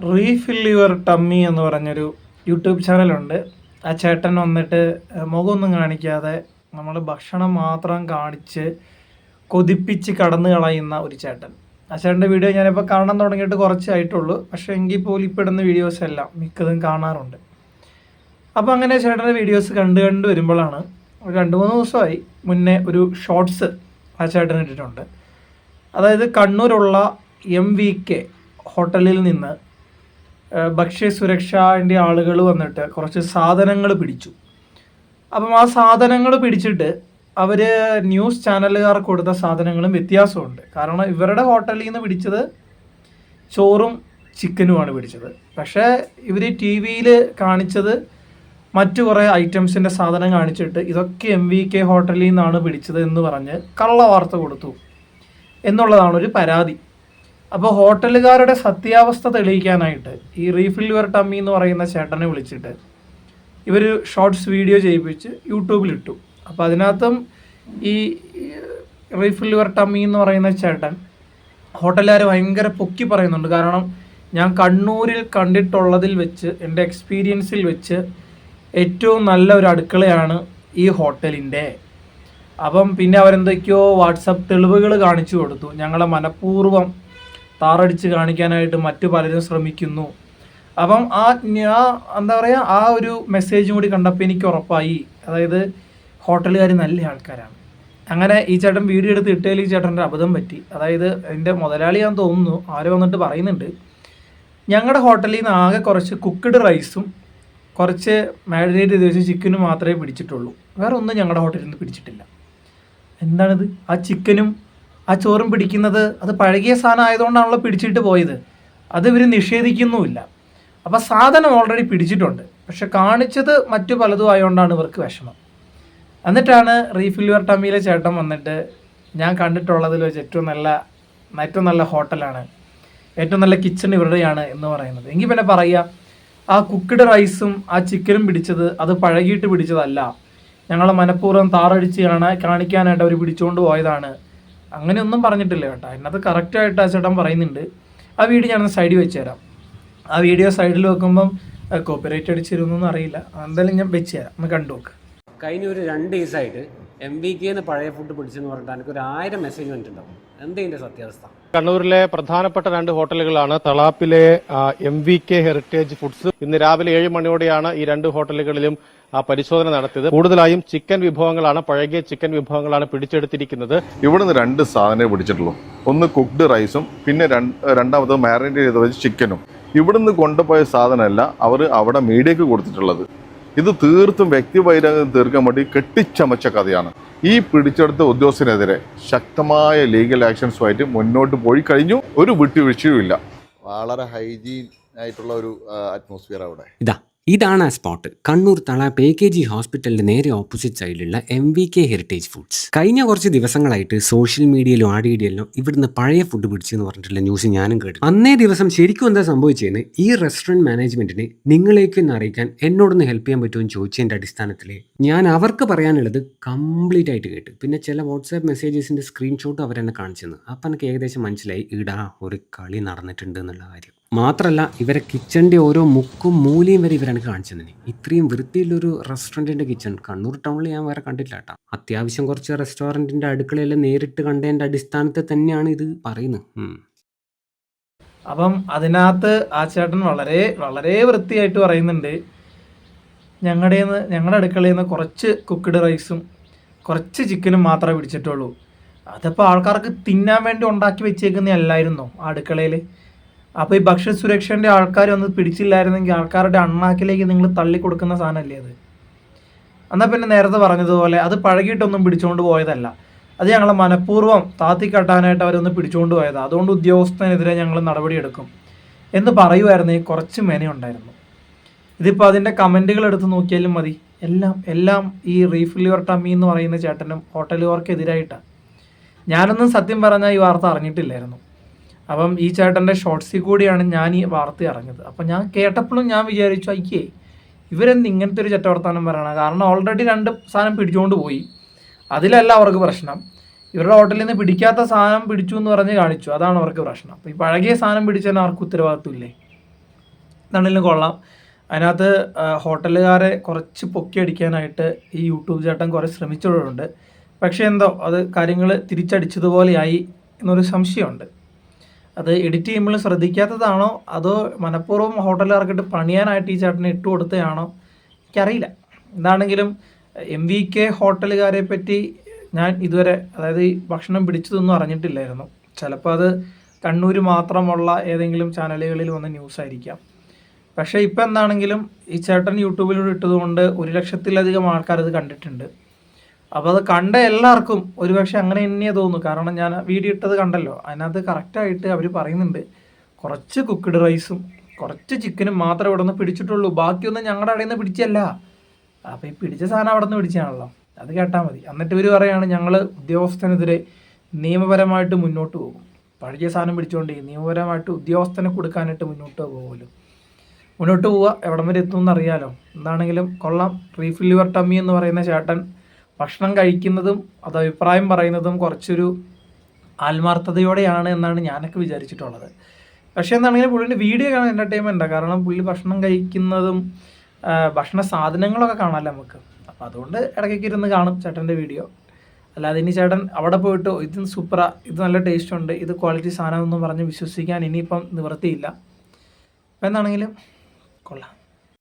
Refill your tummy എന്ന് പറഞ്ഞൊരു YouTube ചാനലുണ്ട്. ആ ചേട്ടൻ വന്നിട്ട് മുഖമൊന്നും കാണിക്കാതെ നമ്മൾ ഭക്ഷണം മാത്രം കാണിച്ച് കൊതിപ്പിച്ച് കടന്നു കളയുന്ന ഒരു ചേട്ടൻ. ആ ചേട്ടന്റെ വീഡിയോ ഞാനിപ്പോൾ കാണാൻ തുടങ്ങിയിട്ട് കുറച്ചായിട്ടുള്ളൂ പക്ഷേ എങ്കിൽ പോലും ഇപ്പോൾ ഇടുന്ന വീഡിയോസ് എല്ലാം മിക്കതും കാണാറുണ്ട്. അപ്പോൾ അങ്ങനെ ചേട്ടന്റെ വീഡിയോസ് കണ്ട് കണ്ട് വരുമ്പോഴാണ് ഒരു രണ്ട് മൂന്ന് ദിവസമായി മുന്നേ ഒരു ഷോർട്സ് ആ ചേട്ടൻ ഇട്ടിട്ടുണ്ട്. അതായത് കണ്ണൂരുള്ള എം വി കെ ഹോട്ടലിൽ നിന്ന് ഭക്ഷ്യസുരക്ഷാന്റെ ആളുകൾ വന്നിട്ട് കുറച്ച് സാധനങ്ങൾ പിടിച്ചു. അപ്പം ആ സാധനങ്ങൾ പിടിച്ചിട്ട് അവർ ന്യൂസ് ചാനലുകാർ കൊടുത്ത സാധനങ്ങളും വ്യത്യാസമുണ്ട്. കാരണം ഇവരുടെ ഹോട്ടലിൽ നിന്ന് പിടിച്ചത് ചോറും ചിക്കനുമാണ് പിടിച്ചത്. പക്ഷേ ഇവർ ടി വിയിൽ കാണിച്ചത് മറ്റു കുറേ ഐറ്റംസിന്റെ സാധനം കാണിച്ചിട്ട് ഇതൊക്കെ എം വി കെ ഹോട്ടലിൽ നിന്നാണ് പിടിച്ചത് എന്ന് പറഞ്ഞ് കള്ള വാർത്ത കൊടുത്തു. എന്നുള്ളതാണ് ഒരു പരാതി. അപ്പോൾ ഹോട്ടലുകാരുടെ സത്യാവസ്ഥ തെളിയിക്കാനായിട്ട് ഈ റീഫിൽ യുവർ ടമ്മി എന്ന് പറയുന്ന ചേട്ടനെ വിളിച്ചിട്ട് ഇവർ ഷോർട്സ് വീഡിയോ ചെയ്യിപ്പിച്ച് യൂട്യൂബിലിട്ടു. അപ്പോൾ അതിനകത്തും ഈ റീഫിൽ യുവർ ടമ്മി എന്ന് പറയുന്ന ചേട്ടൻ ഹോട്ടലുകാർ ഭയങ്കര പൊക്കി പറയുന്നുണ്ട്. കാരണം ഞാൻ കണ്ണൂരിൽ കണ്ടിട്ടുള്ളതിൽ വെച്ച് എന്റെ എക്സ്പീരിയൻസിൽ വെച്ച് ഏറ്റവും നല്ല ഒരു അടുക്കളയാണ് ഈ ഹോട്ടലിന്റെ. അപ്പം പിന്നെ അവരെന്തൊക്കെയോ വാട്സപ്പ് തെളിവുകൾ കാണിച്ചു കൊടുത്തു. ഞങ്ങളെ മനഃപൂർവം താറടിച്ച് കാണിക്കാനായിട്ട് മറ്റു പലരും ശ്രമിക്കുന്നു. അപ്പം ആ എന്താ പറയുക ആ ഒരു മെസ്സേജും കൂടി കണ്ടപ്പോൾ എനിക്ക് ഉറപ്പായി. അതായത് ഹോട്ടലുകാർ നല്ല ആൾക്കാരാണ്. അങ്ങനെ ഈ ചേട്ടൻ വീഡിയോ എടുത്ത് ഇട്ടതിൽ ഈ ചേട്ടന്റെ അബദ്ധം പറ്റി. അതായത് എന്റെ മുതലാളിയാന്ന് തോന്നുന്നു ആര് വന്നിട്ട് പറയുന്നുണ്ട്. ഞങ്ങളുടെ ഹോട്ടലിൽ നിന്ന് ആകെ കുറച്ച് കുക്ക്ഡ് റൈസും കുറച്ച് മാരിനേറ്റ് ചെയ്ത് വെച്ച് ചിക്കനും മാത്രമേ പിടിച്ചിട്ടുള്ളൂ. വേറെ ഒന്നും ഞങ്ങളുടെ ഹോട്ടലിൽ നിന്ന് പിടിച്ചിട്ടില്ല. എന്താണിത്? ആ ചിക്കനും ആ ചോറും പിടിക്കുന്നത് അത് പഴകിയ സാധനം ആയതുകൊണ്ടാണല്ലോ പിടിച്ചിട്ട് പോയത്. അത് ഇവർ നിഷേധിക്കുന്നുമില്ല. അപ്പോൾ സാധനം ഓൾറെഡി പിടിച്ചിട്ടുണ്ട്. പക്ഷെ കാണിച്ചത് മറ്റു പലതും ആയതുകൊണ്ടാണ് ഇവർക്ക് വിഷമം. എന്നിട്ടാണ് റീഫിൽ യുവർ ടമ്മിയിലെ ചേട്ടൻ വന്നിട്ട് ഞാൻ കണ്ടിട്ടുള്ളതിൽ വെച്ച് ഏറ്റവും നല്ല ഏറ്റവും നല്ല ഹോട്ടലാണ്. ഏറ്റവും നല്ല കിച്ചൺ ഇവരുടെയാണ് എന്ന് പറയുന്നത്. എങ്കിൽ പിന്നെ പറയുക ആ കുക്കിഡ് റൈസും ആ ചിക്കനും പിടിച്ചത് അത് പഴകിയിട്ട് പിടിച്ചതല്ല. ഞങ്ങളെ മനഃപൂർവം താറടിച്ച് കാണാൻ കാണിക്കാനായിട്ട് അവർ പിടിച്ചുകൊണ്ട് പോയതാണ്. അങ്ങനെയൊന്നും പറഞ്ഞിട്ടില്ല കേട്ടോ. അതിനകത്ത് കറക്റ്റായിട്ട് ആ ചേട്ടൻ പറയുന്നുണ്ട്. ആ വീഡിയോ ഞാനൊന്ന് സൈഡിൽ വെച്ച് തരാം ആ വീഡിയോ സൈഡിൽ വെക്കുമ്പം കോപ്പിറൈറ്റ് അടിച്ചിരുന്നൊന്നും അറിയില്ല. എന്തായാലും ഞാൻ വെച്ച് തരാം ഒന്ന് കണ്ടു നോക്ക്. കഴിഞ്ഞ ഒരു രണ്ട് ദിവസമായിട്ട് എം വി കെന്ന് പഴയ ഫുഡ് പിടിച്ചെന്ന് പറഞ്ഞിട്ട് എനിക്ക് ഒരു ആയിരം മെസ്സേജ് വന്നിട്ടുണ്ടാവും. എന്താ ഇതിന്റെ സത്യാവസ്ഥ? കണ്ണൂരിലെ പ്രധാനപ്പെട്ട രണ്ട് ഹോട്ടലുകളാണ് തളാപ്പിലെ M V K heritage foods ഇന്ന് രാവിലെ ഏഴ് മണിയോടെയാണ് ഈ രണ്ട് ഹോട്ടലുകളിലും ആ, പരിശോധന നടത്തിയത്. കൂടുതലായും ചിക്കൻ വിഭവങ്ങളാണ് പഴകിയ ചിക്കൻ വിഭവങ്ങളാണ് പിടിച്ചെടുത്തിരിക്കുന്നത്. ഇവിടുന്ന് രണ്ട് സാധനമേ പിടിച്ചിട്ടുള്ളൂ. ഒന്ന് കുക്ക്ഡ് റൈസും പിന്നെ രണ്ട് രണ്ടാമത് മാരിനേറ്റ് ചെയ്ത വെച്ച് ചിക്കനും ഇവിടുന്ന് കൊണ്ടുപോയ സാധനമല്ല അവർ അവിടെ മീഡിയക്ക് കൊടുത്തിട്ടുള്ളത്. ഇത് തീർത്തും വ്യക്തിവൈരാഗ്യം തീർക്കാൻ വേണ്ടി കെട്ടിച്ചമച്ച കഥയാണ്. ഈ പിടിച്ചെടുത്ത ഉദ്യോഗസ്ഥനെതിരെ ശക്തമായ ലീഗൽ ആക്ഷൻസുമായിട്ട് മുന്നോട്ട് പോയി കഴിഞ്ഞു. ഒരു വിട്ടുവീഴ്ചയുമില്ല. വളരെ ഹൈജീൻ ആയിട്ടുള്ള ഒരു അറ്റ്മോസ്ഫിയർ അവിടെ. ഇതാ. ഇതാണ് ആ സ്പോട്ട്. കണ്ണൂർ തള പേ കെ ജി ഹോസ്പിറ്റലിന്റെ നേരെ ഓപ്പോസിറ്റ് സൈഡിലുള്ള M V K heritage foods. കഴിഞ്ഞ കുറച്ച് ദിവസങ്ങളായിട്ട് സോഷ്യൽ മീഡിയയിലും ആഡിയിലും ഇവിടുന്ന് പഴയ ഫുഡ് പിടിച്ചു എന്ന് പറഞ്ഞിട്ടുള്ള ന്യൂസ് ഞാനും കേട്ടു അന്നേ ദിവസം ശരിക്കും എന്താ സംഭവിച്ചതെന്ന് ഈ റെസ്റ്റോറന്റ് മാനേജ്മെന്റിനെ നിങ്ങളേക്ക് ഒന്ന് അറിയിക്കാൻ എന്നോടൊന്ന് ഹെൽപ്പ് ചെയ്യാൻ പറ്റുമെന്ന് ചോദിച്ചതിന്റെ അടിസ്ഥാനത്തിൽ ഞാൻ അവർക്ക് പറയാനുള്ളത് കംപ്ലീറ്റ് ആയിട്ട് കേട്ടു. പിന്നെ ചില വാട്സാപ്പ് മെസ്സേജസിന്റെ സ്ക്രീൻഷോട്ട് അവരെന്നെ കാണിച്ചു തന്നു അപ്പം എനിക്ക് ഏകദേശം മനസ്സിലായി ഇടാ ഒരു കളി നടന്നിട്ടുണ്ട് എന്നുള്ള കാര്യം. മാത്രമല്ല ഇവരെ കിച്ചണിന്റെ ഓരോ മുക്കും മൂലയും വരെ ഇവരാണ് കാണിച്ചു തന്നെ ഇത്രയും വൃത്തിയുള്ളൊരു റെസ്റ്റോറന്റിന്റെ കിച്ചൺ. കണ്ണൂർ ടൗണിൽ ഞാൻ വേറെ കണ്ടിട്ടില്ല കേട്ടോ. അത്യാവശ്യം കുറച്ച് റെസ്റ്റോറന്റിന്റെ അടുക്കളയെല്ലാം നേരിട്ട് കണ്ടതിന്റെ അടിസ്ഥാനത്തെ തന്നെയാണ് ഇത് പറയുന്നത്. അപ്പം അതിനകത്ത് ആ ചേട്ടൻ വളരെ വളരെ വൃത്തിയായിട്ട് പറയുന്നുണ്ട്. ഞങ്ങളുടെ ഞങ്ങളുടെ അടുക്കളയിൽ നിന്ന് കുറച്ച് കുക്ക്ഡ് റൈസും കുറച്ച് ചിക്കനും മാത്രമേ പിടിച്ചിട്ടുള്ളൂ. അതിപ്പോൾ ആൾക്കാർക്ക് തിന്നാൻ വേണ്ടി ഉണ്ടാക്കി വെച്ചേക്കുന്നതല്ലായിരുന്നോ ആ അടുക്കളയിൽ അപ്പോൾ ഈ ഭക്ഷ്യസുരക്ഷന്റെ ആൾക്കാർ ഒന്ന് പിടിച്ചില്ലായിരുന്നെങ്കിൽ ആൾക്കാരുടെ അണ്ണാക്കിലേക്ക് നിങ്ങൾ തള്ളി കൊടുക്കുന്ന സാധനമല്ലേ അത്? എന്നാൽ പിന്നെ നേരത്തെ പറഞ്ഞതുപോലെ അത് പഴകിയിട്ടൊന്നും പിടിച്ചുകൊണ്ട് പോയതല്ല. അത് ഞങ്ങളെ മനഃപൂർവം താത്തി കെട്ടാനായിട്ട് അവരൊന്ന് പിടിച്ചുകൊണ്ട് പോയതാണ് അതുകൊണ്ട് ഉദ്യോഗസ്ഥനെതിരെ ഞങ്ങൾ നടപടിയെടുക്കും എന്ന് പറയുമായിരുന്നെങ്കിൽ കുറച്ച് മെനയുണ്ടായിരുന്നു ഇതിപ്പോൾ അതിന്റെ കമന്റുകൾ എടുത്ത് നോക്കിയാലും മതി. എല്ലാം എല്ലാം ഈ റീഫിൽ യുവർ ടമ്മി എന്ന് പറയുന്ന ചേട്ടനും ഹോട്ടലുകാർക്കെതിരായിട്ടാണ് ഞാനൊന്നും സത്യം പറഞ്ഞാൽ ഈ വാർത്ത അറിഞ്ഞിട്ടില്ലായിരുന്നു. അപ്പം ഈ ചേട്ടന്റെ ഷോർട്സിൽ കൂടിയാണ് ഞാൻ ഈ വാർത്ത ഇറങ്ങിയത്. അപ്പം ഞാൻ കേട്ടപ്പോഴും ഞാൻ വിചാരിച്ചു അയ്യേ ഇവരെന്ത് ഇങ്ങനത്തെ ഒരു ചട്ടവർത്താനം പറയണം? കാരണം ഓൾറെഡി രണ്ട് സാധനം പിടിച്ചുകൊണ്ട് പോയി. അതിലല്ല അവർക്ക് പ്രശ്നം. ഇവരുടെ ഹോട്ടലിൽ നിന്ന് പിടിക്കാത്ത സാധനം പിടിച്ചു എന്ന് പറഞ്ഞ് കാണിച്ചു. അതാണ് അവർക്ക് പ്രശ്നം. അപ്പോൾ ഈ പഴകിയ സാധനം പിടിച്ചാൽ അവർക്ക് ഉത്തരവാദിത്വമില്ലേ? എന്നാണെങ്കിലും കൊള്ളാം. അതിനകത്ത് ഹോട്ടലുകാരെ കുറച്ച് പൊക്കി അടിക്കാനായിട്ട് ഈ യൂട്യൂബ് ചേട്ടൻ കുറേ ശ്രമിച്ചിട്ടുണ്ട്. പക്ഷേ എന്തോ അത് കാര്യങ്ങൾ തിരിച്ചടിച്ചതുപോലെയായി എന്നൊരു സംശയമുണ്ട്. അത് എഡിറ്റ് ചെയ്യുമ്പോൾ ശ്രദ്ധിക്കാത്തതാണോ? അതോ മനഃപൂർവം ഹോട്ടലുകാർക്കിട്ട് പണിയാനായിട്ട് ഈ ചേട്ടനെ ഇട്ട് കൊടുത്തതാണോ? എനിക്കറിയില്ല. എന്താണെങ്കിലും എം വി കെ ഹോട്ടലുകാരെ പറ്റി ഞാൻ ഇതുവരെ അതായത് ഈ ഭക്ഷണം പിടിച്ചതൊന്നും അറിഞ്ഞിട്ടില്ലായിരുന്നു. ചിലപ്പോൾ അത് കണ്ണൂർ മാത്രമുള്ള ഏതെങ്കിലും ചാനലുകളിൽ വന്ന ന്യൂസ് ആയിരിക്കാം. പക്ഷേ ഇപ്പം എന്താണെങ്കിലും ഈ ചേട്ടൻ യൂട്യൂബിലൂടെ ഇട്ടതുകൊണ്ട് ഒരു ലക്ഷത്തിലധികം ആൾക്കാർ അത് കണ്ടിട്ടുണ്ട്. അപ്പോൾ അത് കണ്ട എല്ലാവർക്കും ഒരുപക്ഷെ അങ്ങനെ തന്നെയേ തോന്നുന്നു. കാരണം ഞാൻ വീഡിയോ ഇട്ടത് കണ്ടല്ലോ. അതിനകത്ത് കറക്റ്റായിട്ട് അവർ പറയുന്നുണ്ട്. കുറച്ച് കുക്ക്ഡ് റൈസും കുറച്ച് ചിക്കനും മാത്രമേ ഇവിടെ നിന്ന് പിടിച്ചിട്ടുള്ളൂ. ബാക്കിയൊന്നും ഞങ്ങളുടെ അവിടെ നിന്ന് പിടിച്ചല്ല. അപ്പോൾ ഈ പിടിച്ച സാധനം അവിടെ നിന്ന് പിടിച്ചാണല്ലോ. അത് കേട്ടാൽ മതി. എന്നിട്ട് ഇവർ പറയുകയാണ് ഞങ്ങൾ ഉദ്യോഗസ്ഥനെതിരെ നിയമപരമായിട്ട് മുന്നോട്ട് പോകും. പഴകിയ സാധനം പിടിച്ചുകൊണ്ട് നിയമപരമായിട്ട് ഉദ്യോഗസ്ഥനെ കൊടുക്കാനായിട്ട് മുന്നോട്ട് പോകുമല്ലോ മുന്നോട്ട് പോവുക എവിടം വരെ എത്തുമെന്ന് അറിയാലോ എന്താണെങ്കിലും കൊള്ളാം. റീഫിൽ യുവർ ടമ്മി എന്ന് പറയുന്ന ചേട്ടൻ ഭക്ഷണം കഴിക്കുന്നതും അത് അഭിപ്രായം പറയുന്നതും കുറച്ചൊരു ആത്മാർത്ഥതയോടെയാണ് എന്നാണ് ഞാനൊക്കെ വിചാരിച്ചിട്ടുള്ളത്. പക്ഷേ എന്താണെങ്കിലും പുള്ളിന്റെ വീഡിയോ കാണാൻ എന്റർടൈൻമെന്റാണ് കാരണം പുള്ളി ഭക്ഷണം കഴിക്കുന്നതും ഭക്ഷണ സാധനങ്ങളൊക്കെ കാണാമല്ലോ നമുക്ക്? അപ്പോൾ അതുകൊണ്ട് ഇടയ്ക്കൊക്കെ ഇരുന്ന് കാണും ചേട്ടന്റെ വീഡിയോ. അല്ലാതെ ഇനി ചേട്ടൻ അവിടെ പോയിട്ട് ഇത് സൂപ്പറ ഇത് നല്ല ടേസ്റ്റ് ഉണ്ട് ഇത് ക്വാളിറ്റി സാധനം എന്ന് പറഞ്ഞ് വിശ്വസിക്കാൻ ഇനിയിപ്പം നിവൃത്തിയില്ല. അപ്പോൾ എന്താണെങ്കിലും കൊള്ളാം.